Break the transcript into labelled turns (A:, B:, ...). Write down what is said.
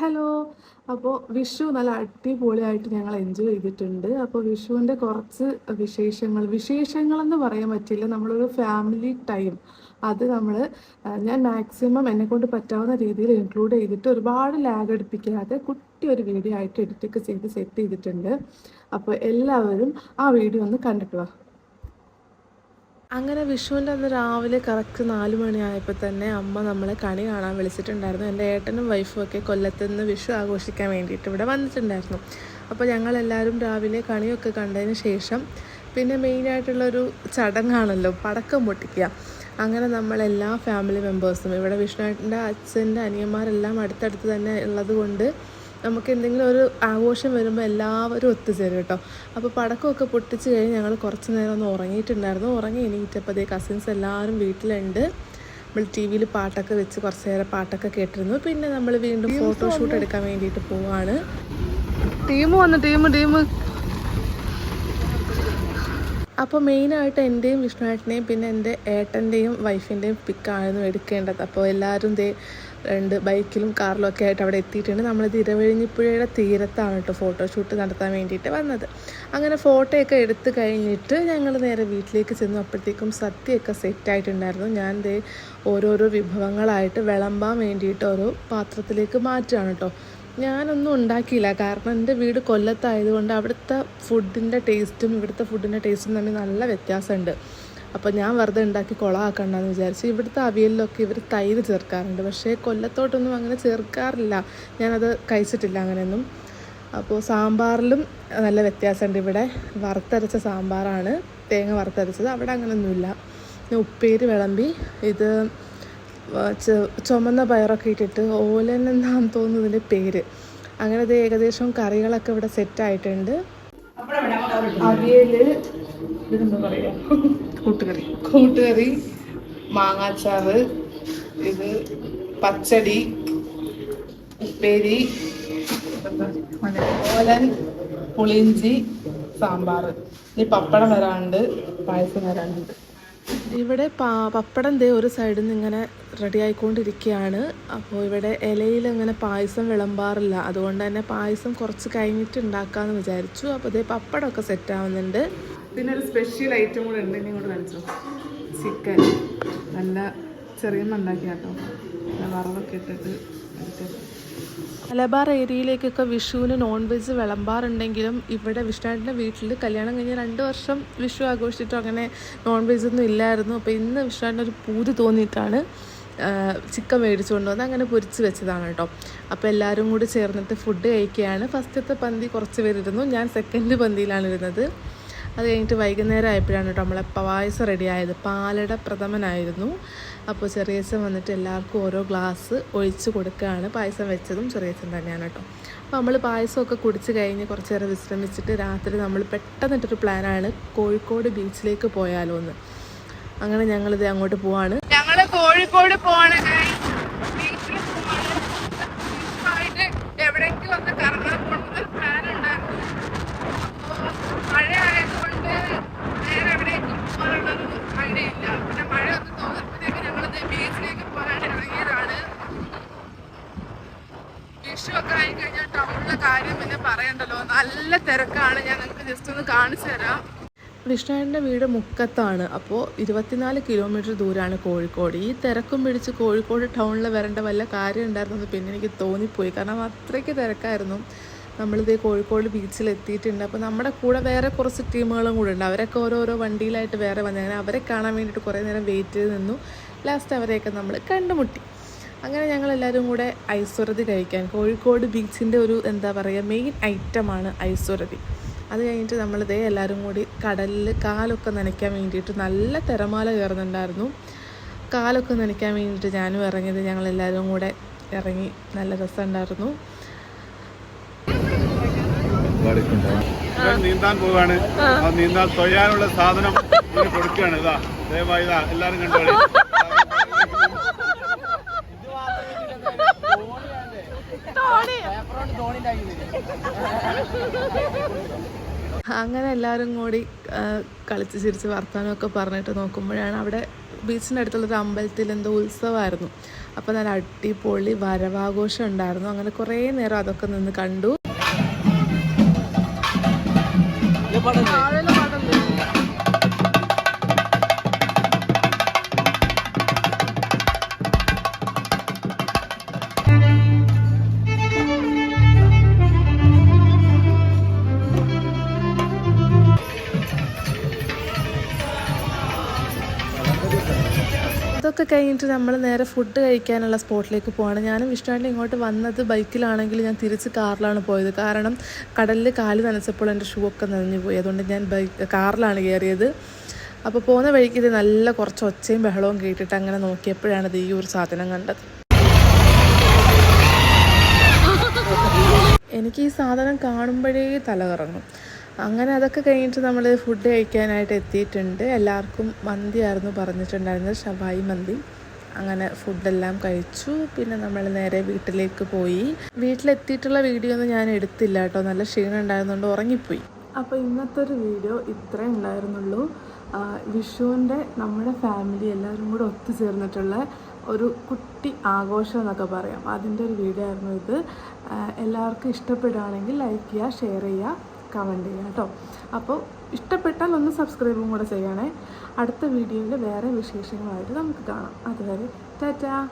A: Hello. അപ്പോൾ വിഷു നല്ല അടിപൊളിയായിട്ട് ഞങ്ങൾ എൻജോയ് ചെയ്തിട്ടുണ്ട്. അപ്പോൾ വിഷുവിന്റെ കുറച്ച് വിശേഷങ്ങൾ വിശേഷങ്ങളെന്ന് പറയാൻ പറ്റില്ല. നമ്മളൊരു ഫാമിലി ടൈം അത് നമ്മൾ ഞാൻ മാക്സിമം എന്നെ കൊണ്ട് പറ്റാവുന്ന രീതിയിൽ ഇൻക്ലൂഡ് ചെയ്തിട്ട് ഒരുപാട് ലാഗ് അടുപ്പിക്കാതെ കുട്ടി ഒരു വീഡിയോ ആയിട്ട് എഡിറ്റൊക്കെ ചെയ്ത് സെറ്റ് ചെയ്തിട്ടുണ്ട്. അപ്പോൾ എല്ലാവരും ആ വീഡിയോ ഒന്ന് കണ്ടിട്ട് വാ. അങ്ങനെ വിഷുവിന്റെ അന്ന് രാവിലെ കറക്റ്റ് നാല് മണിയായപ്പോൾ തന്നെ അമ്മ നമ്മളെ കണി കാണാൻ വിളിച്ചിട്ടുണ്ടായിരുന്നു. എന്റെ ഏട്ടനും വൈഫും ഒക്കെ കൊല്ലത്ത് നിന്ന് വിഷു ആഘോഷിക്കാൻ വേണ്ടിയിട്ട് ഇവിടെ വന്നിട്ടുണ്ടായിരുന്നു. അപ്പോൾ ഞങ്ങളെല്ലാവരും രാവിലെ കണിയൊക്കെ കണ്ടതിന് ശേഷം പിന്നെ മെയിനായിട്ടുള്ളൊരു ചടങ്ങാണല്ലോ പടക്കം പൊട്ടിക്കുക. അങ്ങനെ നമ്മളെല്ലാ ഫാമിലി മെമ്പേഴ്സും ഇവിടെ വിഷ്ണുവേട്ടന്റെ അച്ഛന്റെ അനിയന്മാരെല്ലാം അടുത്തടുത്ത് തന്നെ ഉള്ളത് കൊണ്ട് നമുക്ക് എന്തെങ്കിലും ഒരു ആഘോഷം വരുമ്പോൾ എല്ലാവരും ഒത്തുചേരും കേട്ടോ. അപ്പോൾ പടക്കമൊക്കെ പൊട്ടിച്ച് കഴിഞ്ഞ് ഞങ്ങൾ കുറച്ച് നേരം ഒന്ന് ഉറങ്ങിയിട്ടുണ്ടായിരുന്നു. ഉറങ്ങി എണീറ്റപ്പോൾ അതേ കസിൻസ് എല്ലാവരും വീട്ടിലുണ്ട്. നമ്മൾ ടി വിയിൽ പാട്ടൊക്കെ വെച്ച് കുറച്ച് നേരം പാട്ടൊക്കെ കേട്ടിരുന്നു. പിന്നെ നമ്മൾ വീണ്ടും ഫോട്ടോഷൂട്ട് എടുക്കാൻ വേണ്ടിയിട്ട് പോവാണ്. ടീം വന്നു ടീം ടീം. അപ്പോൾ മെയിനായിട്ട് എന്റെയും വിഷ്ണുവേട്ടനെയും പിന്നെ എന്റെ ഏട്ടന്റെയും വൈഫിന്റെയും പിക്കായിരുന്നു എടുക്കേണ്ടത്. അപ്പോൾ എല്ലാവരും ദേ രണ്ട് ബൈക്കിലും കാറിലും ഒക്കെ ആയിട്ട് അവിടെ എത്തിയിട്ടുണ്ട്. നമ്മൾ തിരവഴിഞ്ഞിപ്പുഴയുടെ തീരത്താണ് കേട്ടോ ഫോട്ടോഷൂട്ട് നടത്താൻ വേണ്ടിയിട്ട് വന്നത്. അങ്ങനെ ഫോട്ടോയൊക്കെ എടുത്ത് കഴിഞ്ഞിട്ട് ഞങ്ങൾ നേരെ വീട്ടിലേക്ക് ചെന്നു. അപ്പോഴത്തേക്കും സദ്യയൊക്കെ സെറ്റായിട്ടുണ്ടായിരുന്നു ഞാൻ ദേ ഓരോരോ വിഭവങ്ങളായിട്ട് വിളമ്പാൻ വേണ്ടിയിട്ട് ഓരോ പാത്രത്തിലേക്ക് മാറ്റുകയാണ് കേട്ടോ ഞാനൊന്നും ഉണ്ടാക്കിയില്ല. കാരണം എന്റെ വീട് കൊല്ലത്തായതുകൊണ്ട് അവിടുത്തെ ഫുഡിന്റെ ടേസ്റ്റും ഇവിടുത്തെ ഫുഡിന്റെ ടേസ്റ്റും തമ്മിൽ നല്ല വ്യത്യാസമുണ്ട്. അപ്പോൾ ഞാൻ വെറുതെ ഉണ്ടാക്കി കുളമാക്കണ്ടെന്ന് വിചാരിച്ചു ഇവിടുത്തെ അവിയലിലൊക്കെ ഇവർ തൈര് ചേർക്കാറുണ്ട്. പക്ഷേ കൊല്ലത്തോട്ടൊന്നും അങ്ങനെ ചേർക്കാറില്ല. ഞാനത് കഴിച്ചിട്ടില്ല അങ്ങനെയൊന്നും. അപ്പോൾ സാമ്പാറിലും നല്ല വ്യത്യാസമുണ്ട്. ഇവിടെ വറുത്തരച്ച സാമ്പാറാണ്. തേങ്ങ വറുത്തരച്ചത്. അവിടെ അങ്ങനെയൊന്നുമില്ല. ഉപ്പേരി വിളമ്പി ഇത് ചുമന്ന പയറൊക്കെ ഇട്ടിട്ട് ഓലൻ എന്നാന്ന് തോന്നുന്നു ഇതിന്റെ പേര്. അങ്ങനെ ഇത് ഏകദേശം കറികളൊക്കെ ഇവിടെ സെറ്റ് ആയിട്ടുണ്ട്. അവിയൽ കൂട്ടുകറി. കൂട്ടുകറി മാങ്ങാച്ചാറ് ഇത് പച്ചടി ഉപ്പേരി? ഓലൻ പുളിഞ്ചി സാമ്പാർ ഇനി പപ്പടം വരാണ്ട് പായസം വരാനുണ്ട്. ഇവിടെ പപ്പടം ദേ ഒരു സൈഡിൽ നിന്ന് ഇങ്ങനെ റെഡി ആയിക്കൊണ്ടിരിക്കുകയാണ് അപ്പോൾ ഇവിടെ ഇലയിൽ അങ്ങനെ പായസം വിളമ്പാറില്ല. അതുകൊണ്ട് തന്നെ പായസം കുറച്ച് കഴിഞ്ഞിട്ട് ഉണ്ടാക്കാമെന്ന് വിചാരിച്ചു. അപ്പോൾ ഇതേ പപ്പടമൊക്കെ സെറ്റ് ആവുന്നുണ്ട്. പിന്നെ ഒരു സ്പെഷ്യൽ ഐറ്റം കൂടെ ഉണ്ട്. ഇനി കൂടെ കാണിച്ചോ. ചിക്കൻ. നല്ല ചെറിയ മണ്ടാക്കിയാട്ടോ നല്ല വറവൊക്കെ ഇട്ടിട്ട് എടുത്തത്. മലബാർ ഏരിയയിലേക്കൊക്കെ വിഷുവിന് നോൺ വെജ് വിളമ്പാറുണ്ടെങ്കിലും ഇവിടെ വിഷ്ണുവിന്റെ വീട്ടിൽ കല്യാണം കഴിഞ്ഞ് രണ്ട് വർഷം വിഷു ആഘോഷിച്ചിട്ടും അങ്ങനെ നോൺ വെജ് ഒന്നും ഇല്ലായിരുന്നു. അപ്പോൾ ഇന്ന് വിഷ്ണുവിന്റെ ഒരു പൂതി തോന്നിയിട്ടാണ് ചിക്കൻ മേടിച്ചു കൊണ്ടുവന്ന് അങ്ങനെ പൊരിച്ച് വെച്ചതാണ് കേട്ടോ. അപ്പോൾ എല്ലാവരും കൂടി ചേർന്നിട്ട് ഫുഡ് കഴിക്കുകയാണ്. ഫസ്റ്റത്തെ പന്തി കുറച്ച് പേരിരുന്നു. ഞാൻ സെക്കൻഡ് പന്തിയിലാണ് ഇരുന്നത്. അത് കഴിഞ്ഞിട്ട് വൈകുന്നേരം ആയപ്പോഴാണ് കേട്ടോ നമ്മളെ പായസം റെഡി ആയത് പാലട പ്രഥമനായിരുന്നു. അപ്പോൾ ചെറിയച്ഛൻ വന്നിട്ട് എല്ലാവർക്കും ഓരോ ഗ്ലാസ് ഒഴിച്ച് കൊടുക്കുകയാണ്. പായസം വെച്ചതും ചെറിയച്ഛൻ തന്നെയാണ് കേട്ടോ. അപ്പോൾ നമ്മൾ പായസമൊക്കെ കുടിച്ച് കഴിഞ്ഞ് കുറച്ച് നേരം വിശ്രമിച്ചിട്ട് രാത്രി നമ്മൾ പെട്ടെന്നിട്ടൊരു പ്ലാനാണ് കോഴിക്കോട് ബീച്ചിലേക്ക് പോയാലോ എന്ന് അങ്ങനെ ഞങ്ങളിത് അങ്ങോട്ട് പോവാണ്. ഞങ്ങൾ കോഴിക്കോട് പോവാണ് എവിടേക്ക് വന്ന് കറങ്ങാൻ പോകുന്ന പ്ലാൻ ഉണ്ടായിരുന്നു മഴ ആയതുകൊണ്ട് നേരെ എവിടേക്കും പോകാനുള്ളൊരു ഐഡിയ ഇല്ല പിന്നെ മഴ ഒന്ന് തോന്നുമ്പോഴത്തേക്ക് ഞങ്ങളത് ബീച്ചിലേക്ക് പോകാൻ ഇറങ്ങിയതാണ്. വിഷു ഒക്കെ ആയി കഴിഞ്ഞാൽ ടൗണിലെ കാര്യം പിന്നെ പറയണ്ടല്ലോ. നല്ല തിരക്കാണ്. ഞാൻ നിങ്ങൾക്ക് ജസ്റ്റ് ഒന്ന് കാണിച്ചു തരാം. വിഷ്ണുവിന്റെ വീട് മുക്കത്താണ്. അപ്പോൾ ഇരുപത്തിനാല് കിലോമീറ്റർ ദൂരമാണ് കോഴിക്കോട്. ഈ തിരക്കും പിടിച്ച് കോഴിക്കോട് ടൗണിൽ വരേണ്ട വല്ല കാര്യം ഉണ്ടായിരുന്നു പിന്നെ എനിക്ക് തോന്നിപ്പോയി. കാരണം അത്രയ്ക്ക് തിരക്കായിരുന്നു. നമ്മളിത് കോഴിക്കോട് ബീച്ചിൽ എത്തിയിട്ടുണ്ട് അപ്പോൾ നമ്മുടെ കൂടെ വേറെ കുറച്ച് ടീമുകളും കൂടെ ഉണ്ട്. അവരൊക്കെ ഓരോരോ വണ്ടിയിലായിട്ട് വേറെ വന്നു അങ്ങനെ അവരെ കാണാൻ വേണ്ടിയിട്ട് കുറേ നേരം വെയിറ്റ് ചെയ്ത് നിന്നു. ലാസ്റ്റ് അവരെയൊക്കെ നമ്മൾ കണ്ടുമുട്ടി. അങ്ങനെ ഞങ്ങൾ എല്ലാവരും കൂടെ ഐശ്വരതി കഴിക്കാൻ കോഴിക്കോട് ബീച്ചിന്റെ ഒരു എന്താ പറയുക മെയിൻ ഐറ്റമാണ് ഐശ്വരതി അത് കഴിഞ്ഞിട്ട് നമ്മളിതേ എല്ലാവരും കൂടി കടലിൽ കാലൊക്കെ നനയ്ക്കാൻ വേണ്ടിയിട്ട് നല്ല തിരമാല കയറുന്നുണ്ടായിരുന്നു. കാലൊക്കെ നനയ്ക്കാൻ വേണ്ടിയിട്ട് ഞാനും ഇറങ്ങിയത് ഞങ്ങളെല്ലാവരും കൂടെ ഇറങ്ങി നല്ല രസമുണ്ടായിരുന്നു.
B: നീന്താൻ പോവാണ് ആ. നീന്താൻ തൊഴാനുള്ള സാധനം കൊടുക്കുകയാണ്. ഇതാ ദയവായി ഇതാ എല്ലാരും കണ്ടോളി
A: അങ്ങനെ എല്ലാവരും കൂടി കളിച്ച് ചിരിച്ച് വർത്താനമൊക്കെ പറഞ്ഞിട്ട് നോക്കുമ്പോഴാണ് അവിടെ ബീച്ചിന്റെ അടുത്തുള്ളൊരു അമ്പലത്തിൽ എന്തോ ഉത്സവമായിരുന്നു. അപ്പോൾ നല്ല അടിപൊളി വരവാഘോഷം ഉണ്ടായിരുന്നു. അങ്ങനെ കുറേ നേരം അതൊക്കെ നിന്ന് കണ്ടു. ഇഷ്ടപ്പെടുന്നത് അതൊക്കെ കഴിഞ്ഞിട്ട് നമ്മൾ നേരെ ഫുഡ് കഴിക്കാനുള്ള സ്പോട്ടിലേക്ക് പോവാണ്. ഞാനും വിഷ്ണുവായിട്ട് ഇങ്ങോട്ട് വന്നത് ബൈക്കിലാണെങ്കിൽ ഞാൻ തിരിച്ച് കാറിലാണ് പോയത്. കാരണം കടലിൽ കാൽ നനച്ചപ്പോൾ എന്റെ ഷൂ ഒക്കെ നനഞ്ഞു പോയി. അതുകൊണ്ട് ഞാൻ ബൈക്ക് കാറിലാണ് കയറിയത്. അപ്പോൾ പോകുന്ന വഴിക്ക് ഇത് നല്ല കുറച്ച് ഒച്ചയും ബഹളവും കേട്ടിട്ട് അങ്ങനെ നോക്കിയപ്പോഴാണ് ഇത് ഈ ഒരു സാധനം കണ്ടത്. എനിക്ക് ഈ സാധനം കാണുമ്പോഴേ തല കറങ്ങും അങ്ങനെ അതൊക്കെ കഴിഞ്ഞിട്ട് നമ്മൾ ഫുഡ് കഴിക്കാനായിട്ട് എത്തിയിട്ടുണ്ട്. എല്ലാവർക്കും മന്തിയായിരുന്നു പറഞ്ഞിട്ടുണ്ടായിരുന്നത് ഷവായി മന്തി. അങ്ങനെ ഫുഡെല്ലാം കഴിച്ചു. പിന്നെ നമ്മൾ നേരെ വീട്ടിലേക്ക് പോയി. വീട്ടിലെത്തിയിട്ടുള്ള വീഡിയോ ഒന്നും ഞാൻ എടുത്തില്ല കേട്ടോ. നല്ല ക്ഷീണം ഉണ്ടായിരുന്നുകൊണ്ട് ഉറങ്ങിപ്പോയി. അപ്പോൾ ഇന്നത്തെ ഒരു വീഡിയോ ഇത്രേ ഉണ്ടായിരുന്നുള്ളൂ. വിഷുവിന്റെ നമ്മുടെ ഫാമിലി എല്ലാവരും കൂടെ ഒത്തുചേർന്നിട്ടുള്ള ഒരു കുട്ടി ആഘോഷം എന്നൊക്കെ പറയാം. അതിന്റെ ഒരു വീഡിയോ ആയിരുന്നു ഇത്. എല്ലാവർക്കും ഇഷ്ടപ്പെടുകയാണെങ്കിൽ ലൈക്ക് ചെയ്യുക ഷെയർ ചെയ്യുക. കമന്റ് ചെയ്യാം കേട്ടോ. അപ്പോൾ ഇഷ്ടപ്പെട്ടാൽ ഒന്ന് സബ്സ്ക്രൈബും കൂടെ ചെയ്യണേ. അടുത്ത വീഡിയോയിൽ വേറെ വിശേഷങ്ങളായിട്ട് നമുക്ക് കാണാം. അതുവരെ ടാറ്റാ.